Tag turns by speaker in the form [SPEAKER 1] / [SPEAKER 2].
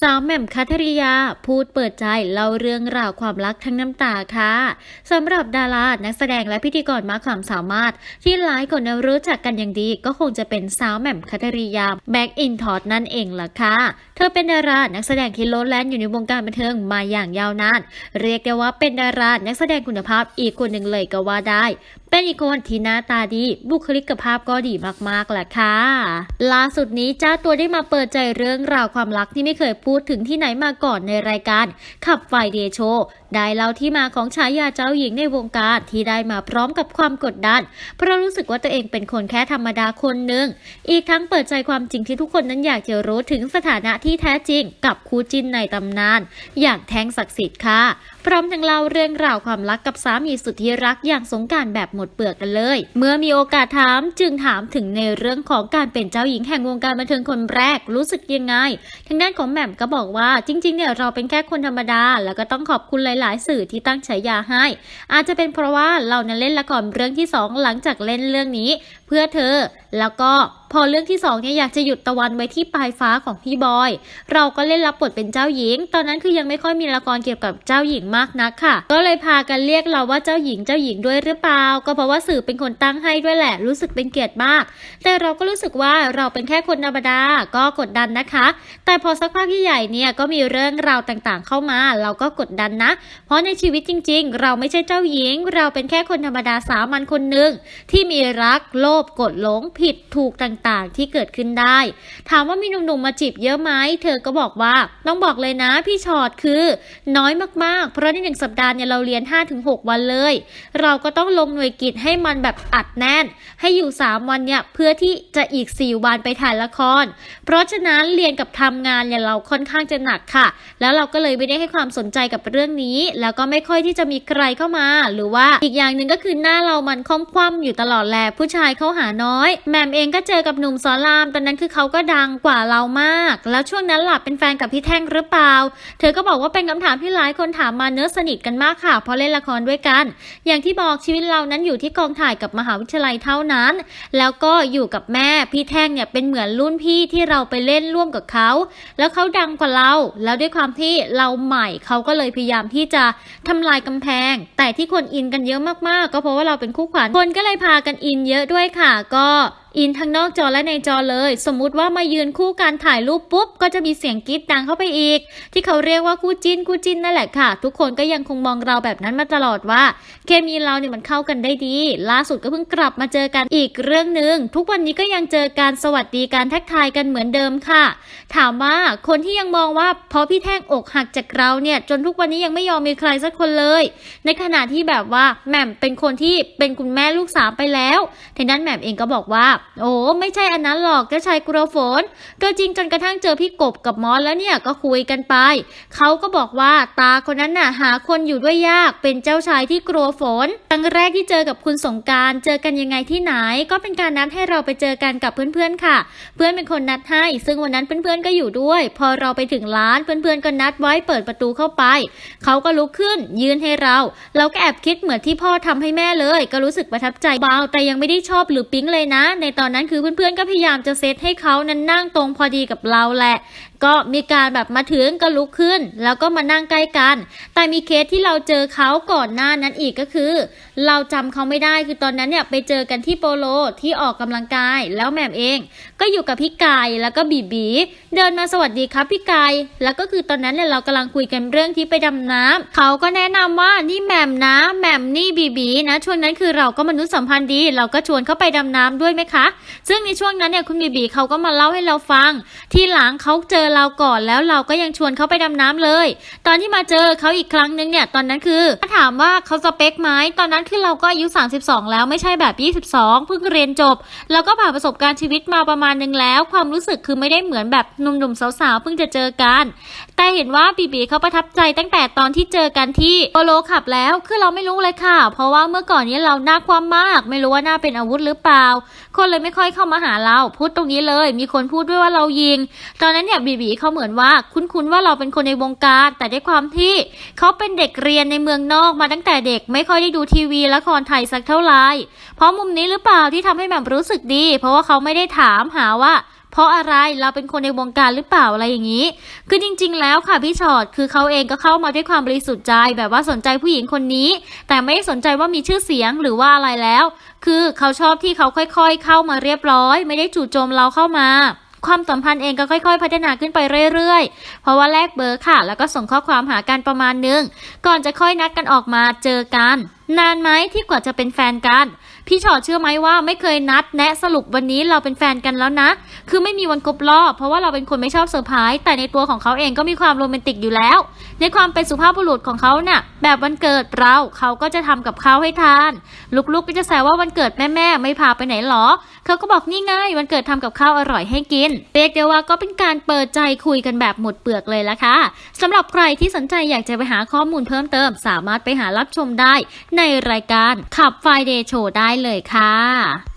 [SPEAKER 1] สาวแหม่มคัทริยาพูดเปิดใจเล่าเรื่องราวความรักทั้งน้ำตาค่ะสำหรับดารานักแสดงและพิธีกรมากความสามารถ ที่หลายคนรู้จักกันอย่างดี ก็คงจะเป็นสาวแหม่มคัทริยาแบ็กอินทอดนั่นเองล่ะค่ะเธอเป็นดารานักแสดงที่โลดแล่นอยู่ในวงการบันเทิงมาอย่างยาวนานเรียกได้ว่าเป็นดารานักแสดงคุณภาพอีกคนหนึ่งเลยก็ว่าได้ เป็นอีกคนที่หน้าตาดี บุคลิกภาพก็ดีมากๆแหละค่ะ ล่าสุดนี้เจ้าตัวได้มาเปิดใจเรื่องราวความรักที่ไม่เคยพูดถึงที่ไหนมาก่อนในรายการขับไฟเดโชได้เล่าที่มาของฉายาเจ้าหญิงในวงการที่ได้มาพร้อมกับความกดดัน เพราะรู้สึกว่าตัวเองเป็นคนแค่ธรรมดาคนหนึ่ง อีกทั้งเปิดใจความจริงที่ทุกคนนั้นอยากจะรู้ถึงสถานะที่แท้จริง กับคู่จิ้นในตำนาน อย่างแท้งศักดิ์สิทธิ์ค่ะ พร้อมทั้งเล่าเรื่องราวความรักกับสามีสุดที่รักอย่างสงการแบบหมดเปลือกกันเลย เมื่อมีโอกาสถามจึงถามถึงในเรื่องของการเป็นเจ้าหญิงแห่งวงการบันเทิงคนแรกรู้สึกยังไง ทางด้านของแหม่มก็บอกว่าจริงๆเนี่ยเราเป็นแค่คนธรรมดา แล้วก็ต้องขอบคุณหลาย ๆ สื่อที่ตั้งฉายาให้ อาจจะเป็นเพราะว่าเรานั้นเล่นละครเรื่องที่สองหลังจากเล่นเรื่องนี้ พื่อเธอ แล้วก็พอเรื่องที่สองเนี่ยอยากจะหยุดตะวันไว้ที่ปลายฟ้าของพี่บอย เราก็เล่นรับบทเป็นเจ้าหญิง ตอนนั้นคือยังไม่ค่อยมีละครเกี่ยวกับเจ้าหญิงมากนักค่ะ ก็เลยพากันเรียกเราว่าเจ้าหญิงเจ้าหญิงด้วยหรือเปล่า ก็เพราะว่าสื่อเป็นคนตั้งให้ด้วยแหละ รู้สึกเป็นเกียรติมาก แต่เราก็รู้สึกว่าเราเป็นแค่คนธรรมดา ก็กดดันนะคะ แต่พอสักพักใหญ่เนี่ยก็มีเรื่องราวต่างๆ เข้ามา เราก็กดดันนะ เพราะในชีวิตจริง ๆ เราไม่ใช่เจ้าหญิง เราเป็นแค่คนธรรมดาสามัญคนหนึ่งที่มีรักโลภกดหลงผิดถูกต่างๆ ที่เกิดขึ้นได้ ถามว่ามีหนุ่มๆมาจีบเยอะไหมเธอก็บอกว่าต้องบอกเลยนะพี่ชอดคือ น้อยมากๆ เพราะในหนึ่งสัปดาห์เนี่ยเราเรียน 5-6 วันเลย เราก็ต้องลงหน่วยกิจให้มันแบบอัดแน่น ให้อยู่ 3 วันเนี่ยเพื่อที่จะอีก 4 วันไปถ่ายละคร เพราะฉะนั้นเรียนกับทำงานเนี่ยเราค่อนข้างจะหนักค่ะ แล้วเราก็เลยไม่ได้ให้ความสนใจกับเรื่องนี้ แล้วก็ไม่ค่อยที่จะมีใครเข้ามา หรือว่าอีกอย่างหนึ่งก็คือหน้าเรามันค่อมคว่ำอยู่ตลอดแหละผู้ชายเขาหาน้อยแหม่มเองก็เจอกับหนุ่มสอนรามตอนนั้นคือเขาก็ดังกว่าเรามาก แล้วช่วงนั้นหลับเป็นแฟนกับพี่แท่งหรือเปล่า เธอก็บอกว่าเป็นคำถามที่หลายคนถามมาเนื้อสนิทกันมากค่ะ เพราะเล่นละครด้วยกัน อย่างที่บอกชีวิตเรานั้นอยู่ที่กองถ่ายกับมหาวิทยาลัยเท่านั้น แล้วก็อยู่กับแม่พี่แท่งเนี่ยเป็นเหมือนรุ่นพี่ที่เราไปเล่นร่วมกับเขา แล้วเขาดังกว่าเรา แล้วด้วยความที่เราใหม่เขาก็เลยพยายามที่จะทำลายกำแพง แต่ที่คนอินกันเยอะมากๆ ก็เพราะว่าเราเป็นคู่ขวัญคนก็เลยพากันอินเยอะด้วยค่ะก็ อินทั้งนอกจอและในจอเลย สมมุติว่ามายืนคู่การถ่ายรูปปุ๊บ ก็จะมีเสียงกรี๊ดดังเข้าไปอีก ที่เขาเรียกว่าคู่จิ้นคู่จิ้นนั่นแหละค่ะ ทุกคนก็ยังคงมองเราแบบนั้นมาตลอดว่า เคมีเราเนี่ยมันเข้ากันได้ดี ล่าสุดก็เพิ่งกลับมาเจอกันอีกเรื่องหนึ่งทุกวันนี้ก็ยังเจอการสวัสดีการทักทายกันเหมือนเดิมค่ะ ถามว่าคนที่ยังมองว่าเพราะพี่แท่งอกหักจากเราเนี่ยจนทุกวันนี้ยังไม่ยอมมีใครสักคนเลย ในขณะที่แบบว่าแหม่มเป็นคนที่เป็นคุณแม่ลูกสามไปแล้วทางด้านแหม่มเองก็บอกว่าโอ้ไม่ใช่อันนั้นหรอกเจ้าชายกลัวฝนตัวจริงจนกระทั่งเจอพี่กบกับมอสแล้วเนี่ยก็คุยกันไป เขาก็บอกว่าตาคนนั้นน่ะหาคนอยู่ด้วยยาก เป็นเจ้าชายที่กลัวฝน ครั้งแรกที่เจอกับคุณสงการเจอกันยังไงที่ไหน ก็เป็นการนัดให้เราไปเจอกันกับเพื่อนๆค่ะ เพื่อนเป็นคนนัดให้ ซึ่งวันนั้นเพื่อนๆก็อยู่ด้วย พอเราไปถึงร้านเพื่อนๆก็นัดไว้เปิดประตูเข้าไป เขาก็ลุกขึ้น ยืนให้เรา เราก็แอบคิดเหมือนที่พ่อทำให้แม่เลย ก็รู้สึกประทับใจเบาแต่ยังไม่ได้ชอบหรือปิ๊งเลยนะในตอนนั้นคือเพื่อนๆก็พยายามจะเซตให้เขานั้นนั่งตรงพอดีกับเราแหละ ก็มีการแบบมาถึงก็ลุกขึ้น แล้วก็มานั่งใกล้กัน แต่มีเคสที่เราเจอเขาก่อนหน้านั้นอีกก็คือเราจำเขาไม่ได้คือตอนนั้นเนี่ยไปเจอกันที่โปโลที่ออกกำลังกาย แล้วแหม่มเอง ก็อยู่กับพี่กายแล้วก็บีบีเดินมาสวัสดีครับพี่กายแล้วก็คือตอนนั้นเนี่ยเรากำลังคุยกันเรื่องที่ไปดำน้ำเขาก็แนะนำว่านี่แหม่มนะแหม่มนี่บีบีนะช่วงนั้นคือเราก็มนุษยสัมพันธ์ดี เราก็ชวนเขาไปดำน้ำด้วยไหมคะ ซึ่งในช่วงนั้นเนี่ยคุณบีบีเขาก็มาเล่าให้เราฟัง ที่หลังเขาเจอเราก่อนแล้วเราก็ยังชวนเขาไปดำน้ำเลย ตอนที่มาเจอเขาอีกครั้งนึงเนี่ยตอนนั้นคือถ้าถามว่าเขาสเปคไหมตอนนั้นคือเราก็อายุ 32 แล้วไม่ใช่แบบ 22 เพิ่งเรียนจบ แล้วก็ผ่านประสบการณ์ชีวิตมาประมาณนึงแล้ว ความรู้สึกคือไม่ได้เหมือนแบบหนุ่มๆสาวๆเพิ่งจะเจอกัน แต่เห็นว่าบีบีเขาประทับใจตั้งแต่ตอนที่เจอกันที่โปโลขับแล้วคือเราไม่รู้เลยค่ะ เพราะว่าเมื่อก่อนนี้เราหน้าความมาก ไม่รู้ว่าหน้าเป็นอาวุธหรือเปล่า คนเลยไม่ค่อยเข้ามาหาเราพูดตรงนี้เลย มีคนพูดด้วยว่าเรายิง ตอนนั้นเนี่ยบีบีเขาเหมือนว่าคุ้นๆว่าเราเป็นคนในวงการ แต่ด้วยความที่เขาเป็นเด็กเรียนในเมืองนอกมาตั้งแต่เด็กไม่ค่อยได้ดูทีวละครไทยสักเท่าไหร่ เพราะมุมนี้หรือเปล่าที่ทำให้แบบรู้สึกดี เพราะว่าเขาไม่ได้ถามหาว่าเพราะอะไรเราเป็นคนในวงการหรือเปล่าอะไรอย่างนี้ คือจริง ๆ แล้วค่ะพี่ชอตคือเขาเองก็เข้ามาด้วยความบริสุทธิ์ใจ แบบว่าสนใจผู้หญิงคนนี้ แต่ไม่สนใจว่ามีชื่อเสียงหรือว่าอะไรแล้ว คือเขาชอบที่เขาค่อย ๆ เข้ามาเรียบร้อย ไม่ได้จู่โจมเราเข้ามา ความสัมพันธ์เองก็ค่อยๆ พัฒนาขึ้นไปเรื่อยๆ เพราะว่าแลกเบอร์ค่ะ แล้วก็ส่งข้อความหากันประมาณนึง ก่อนจะค่อยนัดกันออกมาเจอกัน นานไหมที่กว่าจะเป็นแฟนกัน พี่ชอตเชื่อไหมว่าไม่เคยนัดแนะสรุปวันนี้เราเป็นแฟนกันแล้วนะ คือไม่มีวันครบรอบ เพราะว่าเราเป็นคนไม่ชอบเซอร์ไพรส์แต่ในตัวของเขาเองก็มีความโรแมนติกอยู่แล้ว ในความเป็นสุภาพบุรุษของเขาเนี่ยแบบวันเกิดเราเขาก็จะทำกับข้าวให้ทาน ลูกๆก็จะแซวว่าวันเกิดแม่ๆไม่พาไปไหนหรอ เขาก็บอกนี่ไงวันเกิดทำกับข้าวอร่อยให้กินเรียกได้ว่าก็เป็นการเปิดใจคุยกันแบบหมดเปลือกเลยละค่ะสำหรับใครที่สนใจอยากจะไปหาข้อมูลเพิ่มเติม สามารถไปหารับชมได้ ในรายการขับไฟเดย์โชว์ได้เลยค่ะ